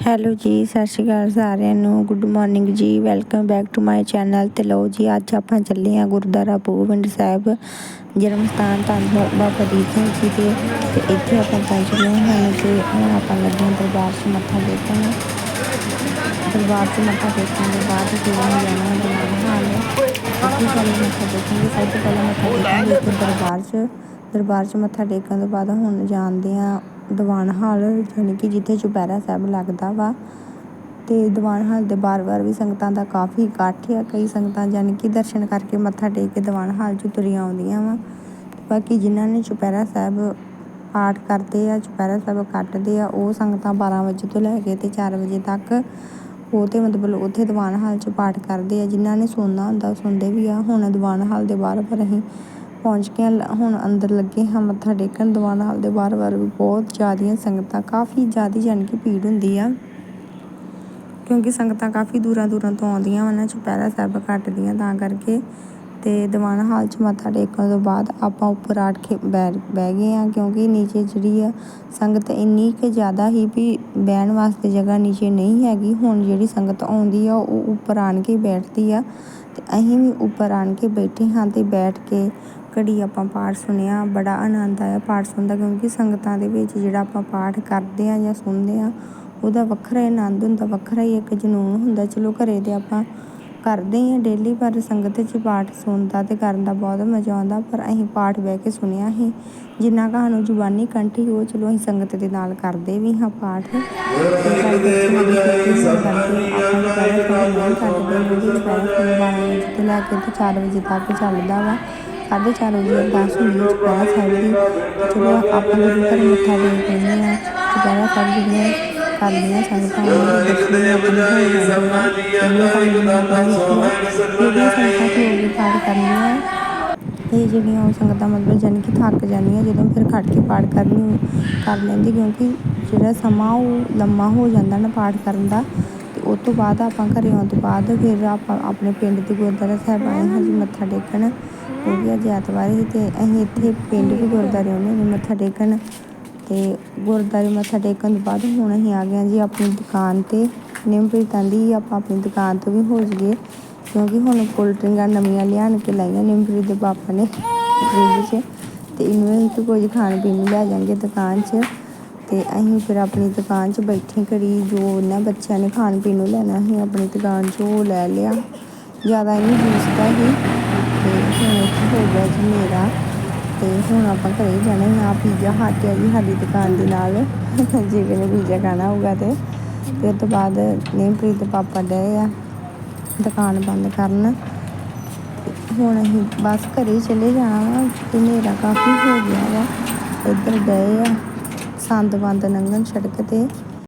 Hello ਜੀ, ਸਤਿ ਸ਼੍ਰੀ ਅਕਾਲ ਸਾਰਿਆਂ ਨੂੰ। ਗੁੱਡ ਮਾਰਨਿੰਗ ਜੀ welcome back to my channel ਤੇ ਲਓ ਜੀ, ਅੱਜ ਆਪਾਂ ਚੱਲੇ ਹਾਂ ਗੁਰਦੁਆਰਾ ਪੂਵਿੰਡ ਸਾਹਿਬ। ਜਨਮ ਸਥਾਨ ਧੰਨ ਬਾਬਾ ਦੀਪ ਸਿੰਘ ਜੀ ਦੇ। ਤੇ ਇੱਥੇ ਆਪਾਂ ਪਹੁੰਚ ਗਏ ਹਾਂ ਤੇ ਹੁਣ ਆਪਾਂ ਲੱਗੇ ਹਾਂ ਦਰਬਾਰ 'ਚ ਮੱਥਾ ਟੇਕਣ। ਦਰਬਾਰ 'ਚ ਮੱਥਾ ਟੇਕਣ ਦੇ ਬਾਅਦ ਫਿਰ ਅਸੀਂ ਜਾਣਾ ਹੈ ਦਰਬਾਰ ਹਾਲ। ਇੱਥੇ ਪਹਿਲੇ ਮੱਥਾ ਟੇਕਾਂਗੇ, ਸਭ ਤੋਂ ਪਹਿਲਾਂ ਮੱਥਾ ਟੇਕਾਂਗੇ ਦਰਬਾਰ 'ਚ। ਦਰਬਾਰ 'ਚ ਮੱਥਾ ਟੇਕਣ ਤੋਂ ਬਾਅਦ ਹੁਣ ਜਾਣਦੇ ਹਾਂ ਦੀਵਾਨ ਹਾਲ ਯਾਨੀ ਕਿ ਜਿੱਥੇ ਚੁਪਹਿਰਾ ਸਾਹਿਬ ਲੱਗਦਾ ਵਾ ਅਤੇ ਦੀਵਾਨ ਹਾਲ ਦੇ ਬਾਰ-ਬਾਰ ਵੀ ਸੰਗਤਾਂ ਦਾ ਕਾਫੀ ਇਕੱਠ ਆ, ਕਈ ਸੰਗਤਾਂ ਯਾਨੀ ਕਿ ਦਰਸ਼ਨ ਕਰਕੇ ਮੱਥਾ ਟੇਕ ਕੇ ਦੀਵਾਨ ਹਾਲ 'ਚ ਤੁਰੀਆਂ ਆਉਂਦੀਆਂ ਵਾ। ਬਾਕੀ ਜਿਨ੍ਹਾਂ ਨੇ ਚੁਪਹਿਰਾ ਸਾਹਿਬ ਪਾਠ ਕਰਦੇ ਆ, ਚੁਪਹਿਰਾ ਸਾਹਿਬ ਕੱਟਦੇ ਆ, ਉਹ ਸੰਗਤਾਂ 12 ਵਜੇ ਤੋਂ ਲੈ ਕੇ ਤੇ 4 ਵਜੇ ਤੱਕ ਉਹ ਤੇ ਮਤਲਬ ਉੱਥੇ ਦੀਵਾਨ ਹਾਲ 'ਚ ਪਾਠ ਕਰਦੇ ਆ। ਜਿਨ੍ਹਾਂ ਨੇ ਸੁਣਨਾ ਹੁੰਦਾ ਸੌਂਦੇ ਵੀ ਆ। ਹੁਣ ਦੀਵਾਨ ਹਾਲ ਦੇ ਬਾਹਰ ਪਰ ਅਸੀਂ ਪਹੁੰਚ ਕੇ ਹੁਣ ਅੰਦਰ ਲੱਗੇ ਹਾਂ, ਮੱਥਾ ਟੇਕਣ। ਦੀਵਾਨ ਹਾਲ ਦੇ ਬਾਹਰ-ਬਾਹਰ ਵੀ ਬਹੁਤ ਜ਼ਿਆਦੀਆਂ ਸੰਗਤਾਂ, ਕਾਫੀ ਜ਼ਿਆਦੀ ਜਾਣੀ ਕਿ ਭੀੜ ਹੁੰਦੀ ਆ। ਕਿਉਂਕਿ ਸੰਗਤਾਂ ਕਾਫੀ ਦੂਰਾਂ ਦੂਰਾਂ ਤੋਂ ਆਉਂਦੀਆਂ ਉਹਨਾਂ ਚੁਪਹਿਰਾ ਸਾਹਿਬ ਕੱਟਦੀਆਂ ਤਾਂ ਕਰਕੇ। ਤੇ ਦੀਵਾਨ ਹਾਲ 'ਚ ਮੱਥਾ ਟੇਕਣ ਤੋਂ ਬਾਅਦ ਆਪਾਂ ਉੱਪਰ ਆੜ ਕੇ ਬਹਿ ਗਏ ਆ ਕਿਉਂਕਿ ਨੀਚੇ ਜਿਹੜੀ ਆ ਸੰਗਤ ਇੰਨੀ ਕਿ ਜ਼ਿਆਦਾ ਹੀ ਵੀ ਬਹਿਣ ਵਾਸਤੇ ਜਗ੍ਹਾ ਨੀਚੇ ਨਹੀਂ ਹੈਗੀ। ਹੁਣ ਜਿਹੜੀ ਸੰਗਤ ਆਉਂਦੀ ਆ, ਉਹ ਉੱਪਰ ਆਣ ਕੇ ਬੈਠਦੀ ਆ। ਤੇ ਅਸੀਂ ਵੀ ਉੱਪਰ ਆਣ ਕੇ ਬੈਠੇ ਹਾਂ ਤੇ ਬੈਠ ਕੇ ਘੜੀ ਆਪਾਂ ਪਾਠ ਸੁਣਿਆ ਬੜਾ ਆਨੰਦ ਆਇਆ ਪਾਠ ਸੁਣਦਾ ਕਿਉਂਕਿ ਸੰਗਤਾਂ ਦੇ ਵਿੱਚ ਜਿਹੜਾ ਆਪਾਂ ਪਾਠ ਕਰਦੇ ਆ ਜਾਂ ਸੁਣਦੇ ਆ ਉਹਦਾ ਵੱਖਰਾ ਹੀ ਆਨੰਦ ਹੁੰਦਾ ਵੱਖਰਾ ਹੀ ਇੱਕ ਜਨੂਨ ਹੁੰਦਾ। ਚਲੋ ਘਰੇ ਤੇ ਆਪਾਂ ਕਰਦੇ ਹੀ ਆ ਡੇਲੀ ਪਰ ਸੰਗਤ 'ਚ ਪਾਠ ਸੁਣਦਾ ਤੇ ਕਰਨ ਦਾ ਬਹੁਤ ਮਜ਼ਾ ਆਉਂਦਾ ਪਰ ਅਸੀਂ ਪਾਠ ਬਹਿ ਕੇ ਸੁਣਿਆ ਸੀ ਜਿੰਨਾ ਕੁ ਸਾਨੂੰ ਜ਼ੁਬਾਨੀ ਕੰਠ ਸੀ ਉਹ ਚਲੋ ਅਸੀਂ ਸੰਗਤ ਦੇ ਨਾਲ ਕਰਦੇ ਵੀ ਹਾਂ ਪਾਠ। ਤੋਂ ਲੈ ਕੇ ਤੇ 4 ਵਜੇ ਤੱਕ ਚੱਲਦਾ ਵਾ। ਸਾਢੇ ਚਾਰ ਵਜੇ ਅਰਦਾਸ ਹੁੰਦੀ ਹੈ ਚੁਪਹਿਰਾ ਸਾਹਿਬ ਦੀ। ਚਲੋ ਆਪਾਂ ਗੁਰੂ ਘਰ ਮੱਥਾ ਟੇਕ ਲੈਂਦੇ ਹਾਂ ਚੁਪਹਿਰਾ ਸਾਹਿਬ ਜਿਹੜੀਆਂ ਕਰਦੀਆਂ ਸੰਗਤਾਂ ਉਹਨਾਂ ਦੇ ਦਰਸ਼ਨ ਆਪਣੇ ਹੋ ਜਾਂਦੇ ਆ ਜਿਹੜੀਆਂ ਸੰਗਤਾਂ ਤੋਂ ਪਾਠ ਕਰਨੀਆਂ। ਇਹ ਜਿਹੜੀਆਂ ਉਹ ਸੰਗਤਾਂ ਮਤਲਬ ਜਾਣੀ ਕਿ ਥੱਕ ਜਾਂਦੀਆਂ ਜਦੋਂ ਫਿਰ ਖੜ ਕੇ ਪਾਠ ਕਰਨੀ ਕਰ ਲੈਂਦੀ ਕਿਉਂਕਿ ਜਿਹੜਾ ਸਮਾਂ ਉਹ ਲੰਮਾ ਹੋ ਜਾਂਦਾ ਨਾ ਪਾਠ ਕਰਨ ਦਾ ਉਸ ਤੋਂ ਬਾਅਦ ਆਪਾਂ ਘਰੇ ਆਉਣ ਤੋਂ ਬਾਅਦ ਫਿਰ ਆਪਾਂ ਆਪਣੇ ਪਿੰਡ ਦੇ ਗੁਰਦੁਆਰਾ ਸਾਹਿਬ ਆਏ ਹਾਂ ਜੀ, ਮੱਥਾ ਟੇਕਣ। ਕਿਉਂਕਿ ਅੱਜ ਐਤਵਾਰ ਸੀ ਤੇ ਅਸੀਂ ਇੱਥੇ ਪਿੰਡ ਵੀ ਗੁਰਦੁਆਰੇ ਆਉਂਦੇ ਨੇ ਮੱਥਾ ਟੇਕਣ। ਤੇ ਗੁਰਦੁਆਰੇ ਮੱਥਾ ਟੇਕਣ ਤੋਂ ਬਾਅਦ ਹੁਣ ਅਸੀਂ ਆ ਗਏ ਜੀ ਆਪਣੀ ਦੁਕਾਨ ਤੇ। ਨਿੰਮਪ੍ਰੀਤ ਆਂਦੀ ਆਪਾਂ ਆਪਣੀ ਦੁਕਾਨ ਤੋਂ ਵੀ ਹੋ ਜਾਈਏ। ਕਿਉਂਕਿ ਹੁਣ ਕੋਲਡਰਿੰਗਾਂ ਨਵੀਆਂ ਲਿਆਣ ਕੇ ਲਾਈਆਂ ਨਿੰਮਪ੍ਰੀਤ ਦੇ ਪਾਪਾ ਨੇ ਫ੍ਰਿਜ 'ਚ। ਤੇ ਇਹਨੂੰ ਅਸੀਂ ਕੁਝ ਖਾਣ ਪੀਣ ਨੂੰ ਲੈ ਜਾਾਂਗੇ ਦੁਕਾਨ 'ਚ। ਤੇ ਅਸੀਂ ਫਿਰ ਆਪਣੀ ਦੁਕਾਨ 'ਚ ਬੈਠੇ ਘੜੀ ਜੋ ਉਹਨਾਂ ਬੱਚਿਆਂ ਨੇ ਖਾਣ ਪੀਣ ਨੂੰ ਲੈਣਾ ਸੀ, ਆਪਣੀ ਦੁਕਾਨ 'ਚ ਉਹ ਲੈ ਲਿਆ। ਜ਼ਿਆਦਾ ਨਹੀਂ ਜੂਸ ਦਾ ਹੀ ਤੇ ਹੁਣ ਇੱਥੇ ਹੋ ਗਿਆ ਜੀ ਮੇਰਾ? ਤੇ ਹੁਣ ਆਪਾਂ ਘਰੇ ਜਾਣਾ ਆ ਪੀਜ਼ਾ ਹੱਟ ਆ ਜੀ ਸਾਡੀ ਦੁਕਾਨ ਦੇ ਨਾਲ। ਜਿਵੇਂ ਕਿਨੇ ਪੀਜ਼ਾ ਖਾਣਾ ਹੋਊਗਾ ਤੇ। ਫਿਰ ਤੋਂ ਬਾਅਦ ਨੇਮਪ੍ਰੀਤ ਦੇ ਪਾਪਾ ਗਏ ਆ ਦੁਕਾਨ ਬੰਦ ਕਰਨ। ਹੁਣ ਅਸੀਂ ਬਸ ਘਰੇ ਚਲੇ ਜਾਣਾ ਵਾ ਤੇ ਮੇਰਾ ਕਾਫੀ ਹੋ ਗਿਆ ਵਾ। ਇੱਧਰ ਗਏ ਆ। ਸੰਦ ਬੰਦ ਲੰਘਣ ਸੜਕ ਤੇ